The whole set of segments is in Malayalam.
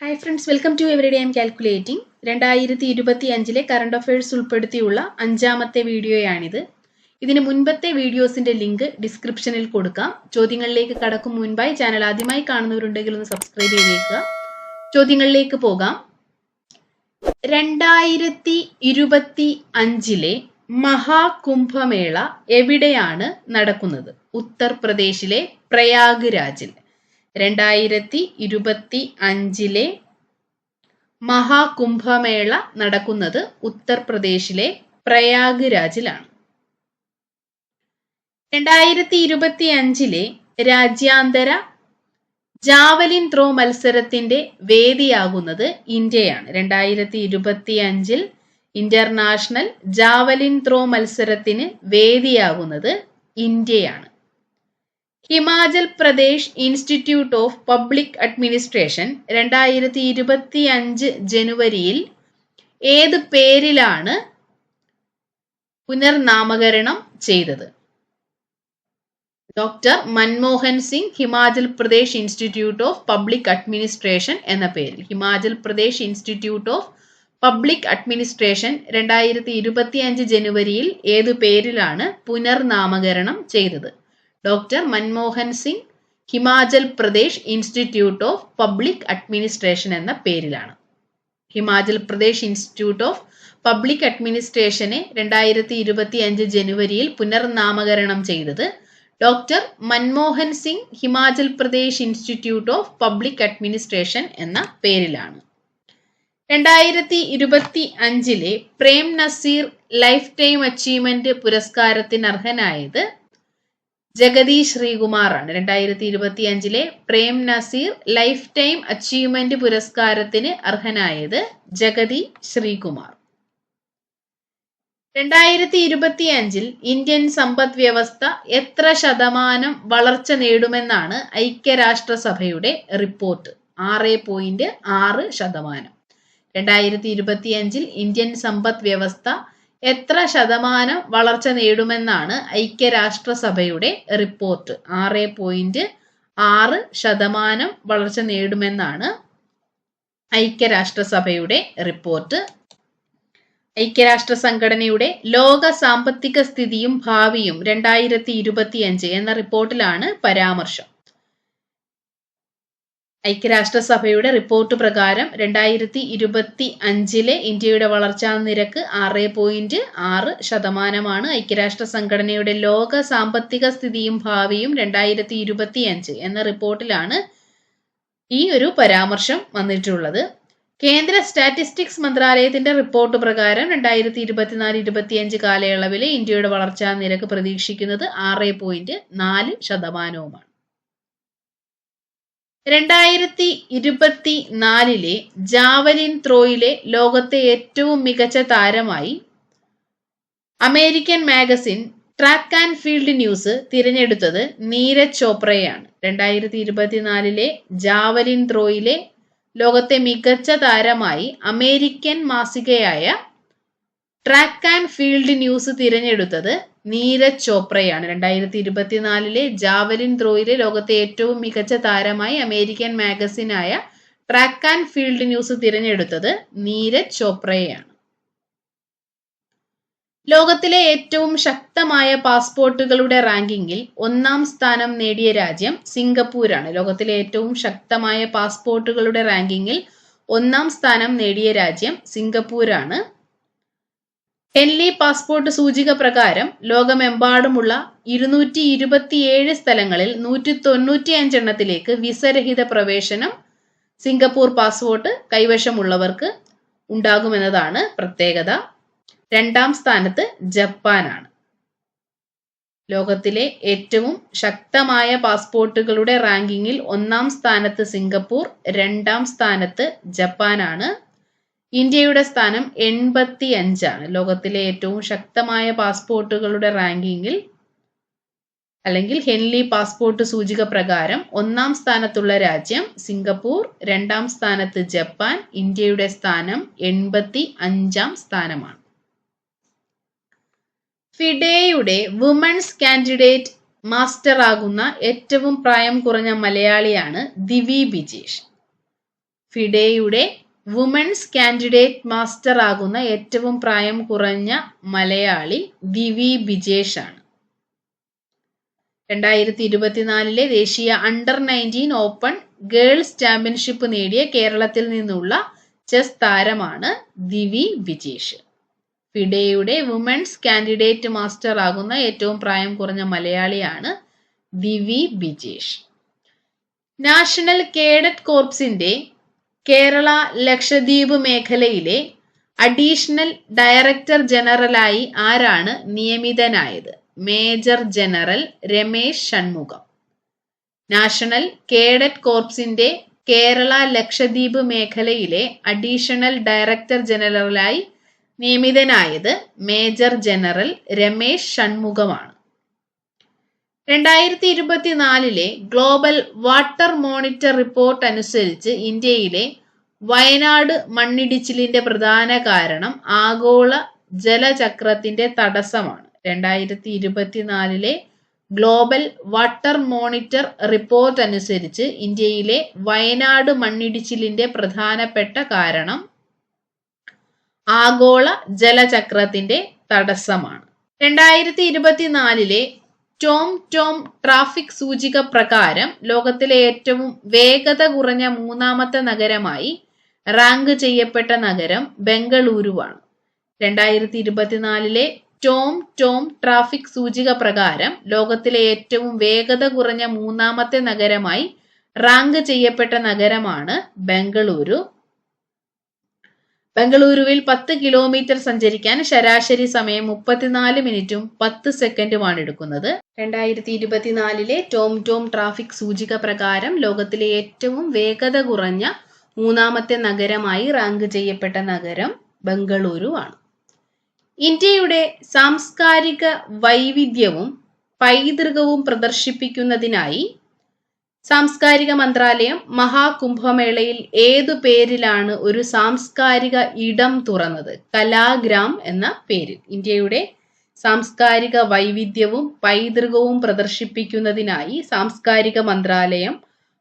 Hi friends welcome to every aim calculating രണ്ടായിരത്തി ഇരുപത്തി അഞ്ചിലെ കറണ്ട് അഫയേഴ്സ് ഉൾപ്പെടുത്തിയുള്ള അഞ്ചാമത്തെ വീഡിയോയാണിത്. ഇതിന് മുൻപത്തെ വീഡിയോസിന്റെ ലിങ്ക് ഡിസ്ക്രിപ്ഷനിൽ കൊടുക്കാം. ചോദ്യങ്ങളിലേക്ക് കടക്കും മുൻപായി ചാനൽ ആദ്യമായി കാണുന്നവരുണ്ടെങ്കിൽ ഒന്ന് സബ്സ്ക്രൈബ് ചെയ്തേക്കുക. ചോദ്യങ്ങളിലേക്ക് പോകാം. രണ്ടായിരത്തി ഇരുപത്തി അഞ്ചിലെ മഹാകുംഭമേള എവിടെയാണ് നടക്കുന്നത്? ഉത്തർപ്രദേശിലെ പ്രയാഗ് രാജിൽ. രണ്ടായിരത്തി ഇരുപത്തി അഞ്ചിലെ മഹാകുംഭമേള നടക്കുന്നത് ഉത്തർപ്രദേശിലെ പ്രയാഗ് രാജിലാണ് രണ്ടായിരത്തി ഇരുപത്തി അഞ്ചിലെ രാജ്യാന്തര ജാവലിൻ ത്രോ മത്സരത്തിന്റെ വേദിയാകുന്നത് ഇന്ത്യയാണ്. രണ്ടായിരത്തി ഇരുപത്തി അഞ്ചിൽ ഇന്റർനാഷണൽ ജാവലിൻ ത്രോ മത്സരത്തിന് വേദിയാകുന്നത് ഇന്ത്യയാണ്. Himachal Pradesh institute of public administration രണ്ടായിരത്തി ഇരുപത്തി അഞ്ച് ജനുവരിയിൽ ഏത് പേരിലാണ് പുനർനാമകരണം ചെയ്തത്? Doctor Manmohan Singh Himachal Pradesh institute of public administration എന്ന പേരിൽ. Himachal Pradesh institute of public administration രണ്ടായിരത്തി ഇരുപത്തി അഞ്ച് ജനുവരിയിൽ ഏതു പേരിലാണ് പുനർനാമകരണം ചെയ്തത്? Doctor Manmohan Singh Himachal Pradesh institute of public administration എന്ന പേരിലാണ്. Himachal Pradesh institute of public അഡ്മിനിസ്ട്രേഷനെ രണ്ടായിരത്തി ഇരുപത്തി അഞ്ച് ജനുവരിയിൽ പുനർനാമകരണം ചെയ്തത് doctor Manmohan Singh Himachal Pradesh institute of public administration എന്ന പേരിലാണ്. രണ്ടായിരത്തി ഇരുപത്തി അഞ്ചിലെ Prem Nazir lifetime achievement പുരസ്കാരത്തിന് അർഹനായത് ജഗതി ശ്രീകുമാറാണ്. രണ്ടായിരത്തി ഇരുപത്തി അഞ്ചിലെ Prem Nazir lifetime achievement പുരസ്കാരത്തിന് അർഹനായത് ജഗതി ശ്രീകുമാർ. രണ്ടായിരത്തി ഇരുപത്തി അഞ്ചിൽ ഇന്ത്യൻ സമ്പദ് വ്യവസ്ഥ എത്ര ശതമാനം വളർച്ച നേടുമെന്നാണ് ഐക്യരാഷ്ട്രസഭയുടെ റിപ്പോർട്ട്. ആറ് പോയിന്റ് ആറ് ശതമാനം. രണ്ടായിരത്തി ഇരുപത്തി അഞ്ചിൽ ഇന്ത്യൻ സമ്പദ് വ്യവസ്ഥ എത്ര ശതമാനം വളർച്ച നേടുമെന്നാണ് ഐക്യരാഷ്ട്രസഭയുടെ റിപ്പോർട്ട്. ആറ് പോയിന്റ് ആറ് ശതമാനം വളർച്ച നേടുമെന്നാണ് ഐക്യരാഷ്ട്രസഭയുടെ റിപ്പോർട്ട്. ഐക്യരാഷ്ട്ര സംഘടനയുടെ ലോക സാമ്പത്തിക സ്ഥിതിയും ഭാവിയും രണ്ടായിരത്തി ഇരുപത്തിയഞ്ച് എന്ന റിപ്പോർട്ടിലാണ് പരാമർശം. ഐക്യരാഷ്ട്രസഭയുടെ റിപ്പോർട്ട് പ്രകാരം രണ്ടായിരത്തി ഇരുപത്തി അഞ്ചിലെ ഇന്ത്യയുടെ വളർച്ചാ നിരക്ക് ആറ് പോയിന്റ് ആറ് ശതമാനമാണ്. ഐക്യരാഷ്ട്ര സംഘടനയുടെ ലോക സാമ്പത്തിക സ്ഥിതിയും ഭാവിയും രണ്ടായിരത്തി ഇരുപത്തി അഞ്ച് എന്ന റിപ്പോർട്ടിലാണ് ഈ ഒരു പരാമർശം വന്നിട്ടുള്ളത്. കേന്ദ്ര സ്റ്റാറ്റിസ്റ്റിക്സ് മന്ത്രാലയത്തിന്റെ റിപ്പോർട്ട് പ്രകാരം രണ്ടായിരത്തി ഇരുപത്തിനാല് ഇരുപത്തിയഞ്ച് കാലയളവിലെ ഇന്ത്യയുടെ വളർച്ചാ നിരക്ക് പ്രതീക്ഷിക്കുന്നത് ആറ് പോയിന്റ് നാല് ശതമാനവുമാണ്. രണ്ടായിരത്തി ഇരുപത്തി നാലിലെ ജാവലിൻ ത്രോയിലെ ലോകത്തെ ഏറ്റവും മികച്ച താരമായി American magazine track and field news തിരഞ്ഞെടുത്തത് നീരജ് ചോപ്രയാണ്. രണ്ടായിരത്തി ഇരുപത്തിനാലിലെ ജാവലിൻ ത്രോയിലെ ലോകത്തെ മികച്ച താരമായി അമേരിക്കൻ മാസികയായ ട്രാക്ക് ആൻഡ് ഫീൽഡ് ന്യൂസ് തിരഞ്ഞെടുത്തത് നീരജ് ചോപ്രയാണ്. രണ്ടായിരത്തി ഇരുപത്തിനാലിലെ ജാവലിൻ ത്രോയിലെ ലോകത്തെ ഏറ്റവും മികച്ച താരമായി അമേരിക്കൻ മാഗസിനായ ട്രാക്ക് ആൻഡ് ഫീൽഡ് ന്യൂസ് തിരഞ്ഞെടുത്തത് നീരജ് ചോപ്രയെയാണ് ലോകത്തിലെ ഏറ്റവും ശക്തമായ പാസ്പോർട്ടുകളുടെ റാങ്കിങ്ങിൽ ഒന്നാം സ്ഥാനം നേടിയ രാജ്യം സിംഗപ്പൂരാണ്. ലോകത്തിലെ ഏറ്റവും ശക്തമായ പാസ്പോർട്ടുകളുടെ റാങ്കിങ്ങിൽ ഒന്നാം സ്ഥാനം നേടിയ രാജ്യം സിംഗപ്പൂരാണ്. ഹെൻലി പാസ്പോർട്ട് സൂചിക പ്രകാരം ലോകമെമ്പാടുമുള്ള ഇരുന്നൂറ്റി ഇരുപത്തിയേഴ് സ്ഥലങ്ങളിൽ നൂറ്റി തൊണ്ണൂറ്റി അഞ്ചെണ്ണത്തിലേക്ക് വിസരഹിത പ്രവേശനം സിംഗപ്പൂർ പാസ്പോർട്ട് കൈവശമുള്ളവർക്ക് ഉണ്ടാകുമെന്നതാണ് പ്രത്യേകത. രണ്ടാം സ്ഥാനത്ത് ജപ്പാനാണ്. ലോകത്തിലെ ഏറ്റവും ശക്തമായ പാസ്പോർട്ടുകളുടെ റാങ്കിങ്ങിൽ ഒന്നാം സ്ഥാനത്ത് സിംഗപ്പൂർ രണ്ടാം സ്ഥാനത്ത് ജപ്പാനാണ്. ഇന്ത്യയുടെ സ്ഥാനം എൺപത്തി അഞ്ചാണ് ലോകത്തിലെ ഏറ്റവും ശക്തമായ പാസ്പോർട്ടുകളുടെ റാങ്കിങ്ങിൽ അല്ലെങ്കിൽ ഹെൻലി പാസ്പോർട്ട് സൂചിക പ്രകാരം ഒന്നാം സ്ഥാനത്തുള്ള രാജ്യം സിംഗപ്പൂർ രണ്ടാം സ്ഥാനത്ത് ജപ്പാൻ ഇന്ത്യയുടെ സ്ഥാനം എൺപത്തി അഞ്ചാം സ്ഥാനമാണ്. ഫിഡേയുടെ വുമൺസ് കാൻഡിഡേറ്റ് മാസ്റ്റർ ആകുന്ന ഏറ്റവും പ്രായം കുറഞ്ഞ മലയാളിയാണ് ദിവി ബിജേഷ്. ഫിഡെയുടെ വുമൻസ് കാൻഡിഡേറ്റ് മാസ്റ്റർ ആകുന്ന ഏറ്റവും പ്രായം കുറഞ്ഞ മലയാളി ദിവി ബിജേഷ് ആണ് രണ്ടായിരത്തി ഇരുപത്തിനാലിലെ ദേശീയ under nineteen open girls championship നേടിയ കേരളത്തിൽ നിന്നുള്ള ചെസ് താരമാണ് ദിവി ബിജേഷ്. ഫിഡയുടെ വുമൻസ് കാൻഡിഡേറ്റ് മാസ്റ്റർ ആകുന്ന ഏറ്റവും പ്രായം കുറഞ്ഞ മലയാളിയാണ് ദിവി ബിജേഷ്. നാഷണൽ കേഡറ്റ് കോർപ്സിന്റെ കേരള ലക്ഷദ്വീപ് മേഖലയിലെ അഡീഷണൽ ഡയറക്ടർ ജനറലായി ആരാണ് നിയമിതനായത്? Major general Ramesh Shanmugham. National cadet കോർപ്സിന്റെ Kerala Lakshadweep മേഖലയിലെ അഡീഷണൽ ഡയറക്ടർ ജനറലായി നിയമിതനായത് മേജർ ജനറൽ രമേശ് ഷൺമുഖമാണ്. രണ്ടായിരത്തി ഇരുപത്തിനാലിലെ ഗ്ലോബൽ വാട്ടർ മോണിറ്റർ റിപ്പോർട്ട് അനുസരിച്ച് ഇന്ത്യയിലെ വയനാട് മണ്ണിടിച്ചിലിന്റെ പ്രധാന കാരണം ആഗോള ജലചക്രത്തിന്റെ തടസ്സമാണ്. രണ്ടായിരത്തി ഇരുപത്തിനാലിലെ ഗ്ലോബൽ വാട്ടർ മോണിറ്റർ റിപ്പോർട്ട് അനുസരിച്ച് ഇന്ത്യയിലെ വയനാട് മണ്ണിടിച്ചിലിന്റെ പ്രധാനപ്പെട്ട കാരണം ആഗോള ജലചക്രത്തിന്റെ തടസ്സമാണ്. രണ്ടായിരത്തി ഇരുപത്തിനാലിലെ ടോം ടോം ട്രാഫിക് സൂചിക പ്രകാരം ലോകത്തിലെ ഏറ്റവും വേഗത കുറഞ്ഞ മൂന്നാമത്തെ നഗരമായി റാങ്ക് ചെയ്യപ്പെട്ട നഗരം ബംഗളൂരുവാണ്. രണ്ടായിരത്തി ഇരുപത്തിനാലിലെ ടോം ടോം ട്രാഫിക് സൂചിക പ്രകാരം ലോകത്തിലെ ഏറ്റവും വേഗത കുറഞ്ഞ മൂന്നാമത്തെ നഗരമായി റാങ്ക് ചെയ്യപ്പെട്ട നഗരമാണ് ബംഗളൂരു. ബംഗളൂരുവിൽ പത്ത് കിലോമീറ്റർ സഞ്ചരിക്കാൻ ശരാശരി സമയം മുപ്പത്തിനാല് മിനിറ്റും പത്ത് സെക്കൻഡുമാണ് എടുക്കുന്നത്. രണ്ടായിരത്തി ഇരുപത്തിനാലിലെ ടോം ടോം ട്രാഫിക് സൂചിക പ്രകാരം ലോകത്തിലെ ഏറ്റവും വേഗത കുറഞ്ഞ മൂന്നാമത്തെ നഗരമായി റാങ്ക് ചെയ്യപ്പെട്ട നഗരം ബംഗളൂരു ആണ്. ഇന്ത്യയുടെ സാംസ്കാരിക വൈവിധ്യവും പൈതൃകവും പ്രദർശിപ്പിക്കുന്നതിനായി സാംസ്കാരിക മന്ത്രാലയം മഹാകുംഭമേളയിൽ ഏതു പേരിലാണ് ഒരു സാംസ്കാരിക ഇടം തുറന്നത്? കലാഗ്രാം എന്ന പേരിൽ. ഇന്ത്യയുടെ സാംസ്കാരിക വൈവിധ്യവും പൈതൃകവും പ്രദർശിപ്പിക്കുന്നതിനായി സാംസ്കാരിക മന്ത്രാലയം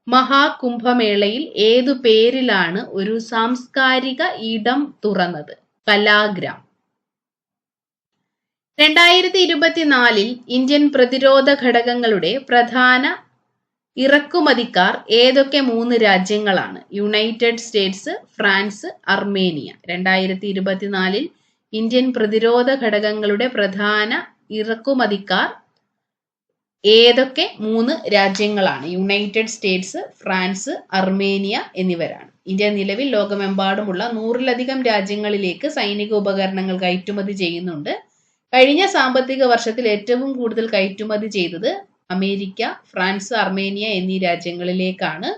മഹാകുംഭമേളയിൽ ഏതു പേരിലാണ് ഒരു സാംസ്കാരിക ഇടം തുറന്നത്? കലാഗ്രാം. രണ്ടായിരത്തി ഇരുപത്തിനാലിൽ ഇന്ത്യൻ പ്രതിരോധ ഘടകങ്ങളുടെ പ്രധാന ഇറക്കുമതിക്കാർ ഏതൊക്കെ മൂന്ന് രാജ്യങ്ങളാണ്? യുണൈറ്റഡ് സ്റ്റേറ്റ്സ് ഫ്രാൻസ് അർമേനിയ രണ്ടായിരത്തി ഇരുപത്തിനാലിൽ ഇന്ത്യൻ പ്രതിരോധ ഘടകങ്ങളുടെ പ്രധാന ഇറക്കുമതിക്കാർ ഏതൊക്കെ മൂന്ന് രാജ്യങ്ങളാണ്? യുണൈറ്റഡ് സ്റ്റേറ്റ്സ് ഫ്രാൻസ് അർമേനിയ എന്നിവരാണ്. ഇന്ത്യ നിലവിൽ ലോകമെമ്പാടുമുള്ള നൂറിലധികം രാജ്യങ്ങളിലേക്ക് സൈനിക ഉപകരണങ്ങൾ കയറ്റുമതി ചെയ്യുന്നുണ്ട്. കഴിഞ്ഞ സാമ്പത്തിക വർഷത്തിൽ ഏറ്റവും കൂടുതൽ കയറ്റുമതി ചെയ്തത് അമേരിക്ക ഫ്രാൻസ് അർമേനിയ എന്നീ രാജ്യങ്ങളിലേക്കാണ്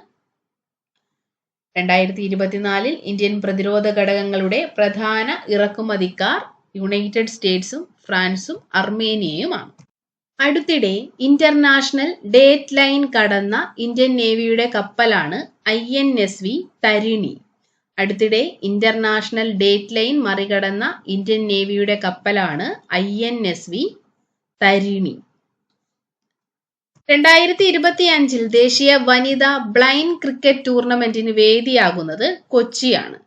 രണ്ടായിരത്തി ഇരുപത്തിനാലിൽ ഇന്ത്യൻ പ്രതിരോധ ഘടകങ്ങളുടെ പ്രധാന ഇറക്കുമതിക്കാർ യുണൈറ്റഡ് സ്റ്റേറ്റ്സും ഫ്രാൻസും അർമേനിയയുമാണ്. അടുത്തിടെ ഇന്റർനാഷണൽ ഡേറ്റ് ലൈൻ കടന്ന ഇന്ത്യൻ നേവിയുടെ കപ്പലാണ് I N S V Tarini. അടുത്തിടെ ഇന്റർനാഷണൽ ഡേറ്റ് ലൈൻ മറികടന്ന ഇന്ത്യൻ നേവിയുടെ കപ്പലാണ് I N S V Tarini. രണ്ടായിരത്തി ഇരുപത്തി അഞ്ചിൽ ദേശീയ വനിതാ ബ്ലൈൻഡ് ക്രിക്കറ്റ് ടൂർണമെന്റിന് വേദിയാകുന്നത് കൊച്ചിയാണ്.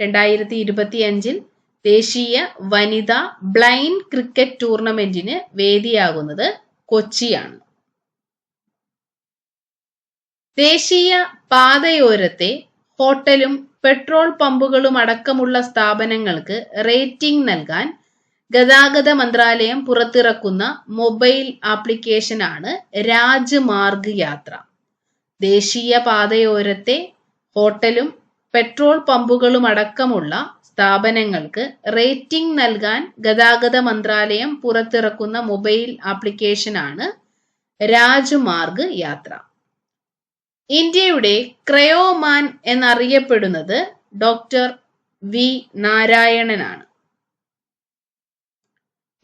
രണ്ടായിരത്തി ഇരുപത്തി അഞ്ചിൽ ദേശീയ വനിതാ ബ്ലൈൻഡ് ക്രിക്കറ്റ് ടൂർണമെന്റിന് വേദിയാകുന്നത് കൊച്ചിയാണ്. ദേശീയ പാതയോരത്തെ ഹോട്ടലും പെട്രോൾ പമ്പുകളും അടക്കമുള്ള സ്ഥാപനങ്ങൾക്ക് റേറ്റിംഗ് നൽകാൻ ഗതാഗത മന്ത്രാലയം പുറത്തിറക്കുന്ന മൊബൈൽ ആപ്ലിക്കേഷനാണ് രാജ്മാർഗ് യാത്ര. ദേശീയ പാതയോരത്തെ ഹോട്ടലും പെട്രോൾ പമ്പുകളും അടക്കമുള്ള സ്ഥാപനങ്ങൾക്ക് റേറ്റിംഗ് നൽകാൻ ഗതാഗത മന്ത്രാലയം പുറത്തിറക്കുന്ന മൊബൈൽ ആപ്ലിക്കേഷനാണ് രാജ്മാർഗ് യാത്ര. ഇന്ത്യയുടെ ക്രയോമാൻ എന്നറിയപ്പെടുന്നത് ഡോക്ടർ വി നാരായണനാണ്.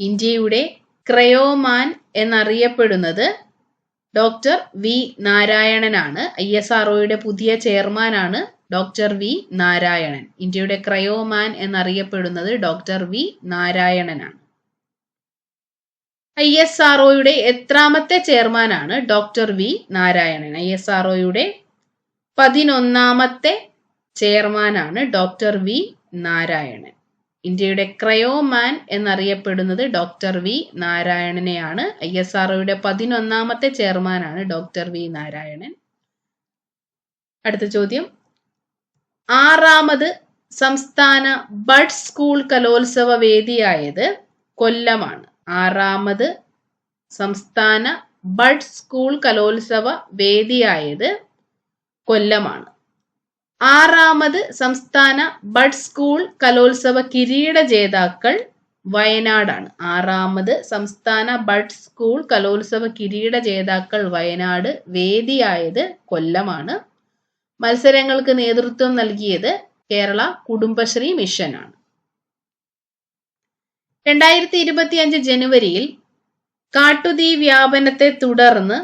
ഇന്ത്യയുടെ ക്രയോമാൻ എന്നറിയപ്പെടുന്നത് ഡോക്ടർ വി നാരായണനാണ്. ഐ എസ് ആർഒയുടെ പുതിയ ചെയർമാനാണ് ഡോക്ടർ വി നാരായണൻ. ഇന്ത്യയുടെ ക്രയോമാൻ എന്നറിയപ്പെടുന്നത് ഡോക്ടർ വി നാരായണനാണ്. ഐ എസ് ആർഒയുടെ എത്രാമത്തെ ചെയർമാനാണ് doctor V Narayanan. I S ആർഒയുടെ പതിനൊന്നാമത്തെ ചെയർമാനാണ് ഡോക്ടർ വി നാരായണൻ. ഇന്ത്യയുടെ ക്രയോമാൻ എന്നറിയപ്പെടുന്നത് ഡോക്ടർ വി നാരായണനെയാണ്. ഐ എസ് ആർ ഒയുടെ പതിനൊന്നാമത്തെ ചെയർമാനാണ് ഡോക്ടർ വി നാരായണൻ. അടുത്ത ചോദ്യം. ആറാമത് സംസ്ഥാന ബഡ് സ്കൂൾ കലോത്സവ വേദിയായത് കൊല്ലമാണ്. ആറാമത് സംസ്ഥാന ബഡ് സ്കൂൾ കലോത്സവ വേദിയായത് കൊല്ലമാണ്. ആറാമത് സംസ്ഥാന ബഡ് സ്കൂൾ കലോത്സവ കിരീട ജേതാക്കൾ വയനാടാണ്. ആറാമത് സംസ്ഥാന ബഡ് സ്കൂൾ കലോത്സവ കിരീട ജേതാക്കൾ വയനാട് വേദിയായത് കൊല്ലമാണ്. മത്സരങ്ങൾക്ക് നേതൃത്വം നൽകിയത് കേരള കുടുംബശ്രീ മിഷനാണ്. രണ്ടായിരത്തി ഇരുപത്തി അഞ്ച് ജനുവരിയിൽ കാട്ടുതീ വ്യാപനത്തെ തുടർന്ന്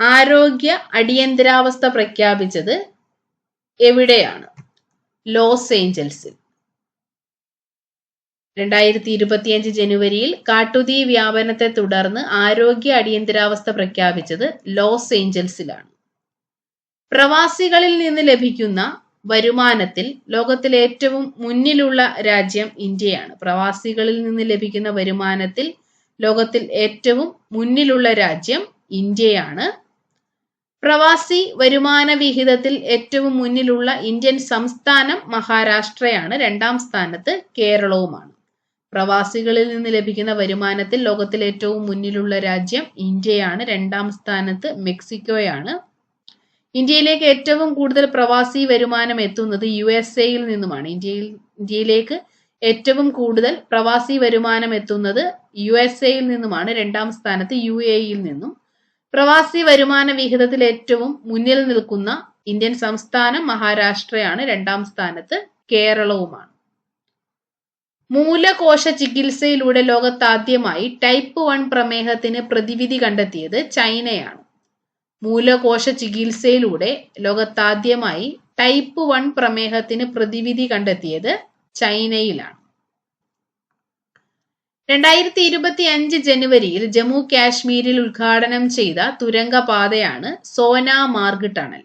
ആരോഗ്യ അടിയന്തരാവസ്ഥ പ്രഖ്യാപിച്ചത് എവിടെയാണ്? ലോസ് ഏഞ്ചൽസിൽ. രണ്ടായിരത്തി ഇരുപത്തിയഞ്ച് ജനുവരിയിൽ കാട്ടുതീ വ്യാപനത്തെ തുടർന്ന് ആരോഗ്യ അടിയന്തരാവസ്ഥ പ്രഖ്യാപിച്ചത് ലോസ് ഏഞ്ചൽസിലാണ്. പ്രവാസികളിൽ നിന്ന് ലഭിക്കുന്ന വരുമാനത്തിൽ ലോകത്തിലെ ഏറ്റവും മുന്നിലുള്ള രാജ്യം ഇന്ത്യയാണ്. പ്രവാസികളിൽ നിന്ന് ലഭിക്കുന്ന വരുമാനത്തിൽ ലോകത്തിൽ ഏറ്റവും മുന്നിലുള്ള രാജ്യം ഇന്ത്യയാണ്. പ്രവാസി വരുമാന വിഹിതത്തിൽ ഏറ്റവും മുന്നിലുള്ള ഇന്ത്യൻ സംസ്ഥാനം മഹാരാഷ്ട്രയാണ്. രണ്ടാം സ്ഥാനത്ത് കേരളവുമാണ്. പ്രവാസികളിൽ നിന്ന് ലഭിക്കുന്ന വരുമാനത്തിൽ ലോകത്തിൽ ഏറ്റവും മുന്നിലുള്ള രാജ്യം ഇന്ത്യയാണ്. രണ്ടാം സ്ഥാനത്ത് മെക്സിക്കോയാണ്. ഇന്ത്യയിലേക്ക് ഏറ്റവും കൂടുതൽ പ്രവാസി വരുമാനം എത്തുന്നത് യു എസ് എയിൽ നിന്നുമാണ്. ഇന്ത്യയിൽ ഇന്ത്യയിലേക്ക് ഏറ്റവും കൂടുതൽ പ്രവാസി വരുമാനം എത്തുന്നത് യു എസ് എയിൽ നിന്നുമാണ്. രണ്ടാം സ്ഥാനത്ത് യു എ ഇയിൽ നിന്നും. പ്രവാസി വരുമാന വിഹിതത്തിൽ ഏറ്റവും മുന്നിൽ നിൽക്കുന്ന ഇന്ത്യൻ സംസ്ഥാനം മഹാരാഷ്ട്രയാണ്. രണ്ടാം സ്ഥാനത്ത് കേരളവുമാണ്. മൂലകോശ ചികിത്സയിലൂടെ ലോകത്താദ്യമായി ടൈപ്പ് വൺ പ്രമേഹത്തിന് പ്രതിവിധി കണ്ടെത്തിയത് ചൈനയാണ്. മൂലകോശ ചികിത്സയിലൂടെ ലോകത്താദ്യമായി ടൈപ്പ് വൺ പ്രമേഹത്തിന് പ്രതിവിധി കണ്ടെത്തിയത് ചൈനയിലാണ്. രണ്ടായിരത്തി ഇരുപത്തി അഞ്ച് ജനുവരിയിൽ ജമ്മു കാശ്മീരിൽ ഉദ്ഘാടനം ചെയ്ത തുരങ്കപാതയാണ് സോനാ മാർഗ് ടണൽ.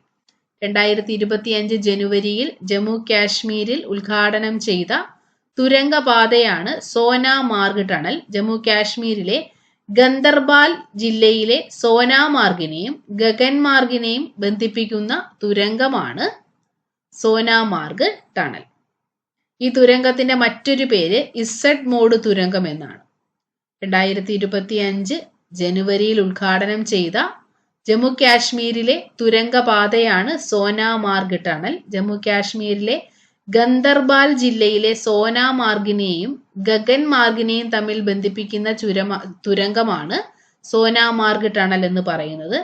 രണ്ടായിരത്തി ഇരുപത്തി അഞ്ച് ജനുവരിയിൽ ജമ്മു കാശ്മീരിൽ ഉദ്ഘാടനം ചെയ്ത തുരങ്കപാതയാണ് സോനാ മാർഗ് ടണൽ. ജമ്മു കാശ്മീരിലെ ഗന്ദർബാൽ ജില്ലയിലെ സോനാ മാർഗിനെയും ഗഗൻമാർഗിനെയും ബന്ധിപ്പിക്കുന്ന തുരങ്കമാണ് സോനാ മാർഗ് ടണൽ. ഈ തുരങ്കത്തിന്റെ മറ്റൊരു പേര് ഇസഡ് മോഡ് തുരങ്കം എന്നാണ്. രണ്ടായിരത്തി ഇരുപത്തി അഞ്ച് ജനുവരിയിൽ ഉദ്ഘാടനം ചെയ്ത ജമ്മു കാശ്മീരിലെ തുരങ്കപാതയാണ് സോനാമാർഗ് ടണൽ. ജമ്മു കാശ്മീരിലെ ഗന്ദർബാൽ ജില്ലയിലെ സോനാമാർഗിനെയും ഗഗൻമാർഗിനെയും തമ്മിൽ ബന്ധിപ്പിക്കുന്ന ചുരമ തുരങ്കമാണ് സോനാമാർഗ് ടണൽ എന്ന് പറയുന്നത്.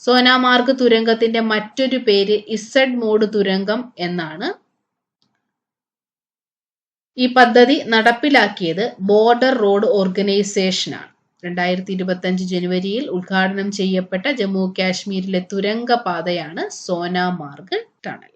സോനാമാർഗ് തുരങ്കത്തിന്റെ മറ്റൊരു പേര് ഇസഡ് മോഡ് തുരങ്കം എന്നാണ്. ഈ പദ്ധതി നടപ്പിലാക്കിയത് ബോർഡർ റോഡ് ഓർഗനൈസേഷനാണ് രണ്ടായിരത്തി ഇരുപത്തി അഞ്ച് ജനുവരിയിൽ ഉദ്ഘാടനം ചെയ്യപ്പെട്ട ജമ്മു കാശ്മീരിലെ തുരങ്ക പാതയാണ് സോനാമാർഗ് ടണൽ.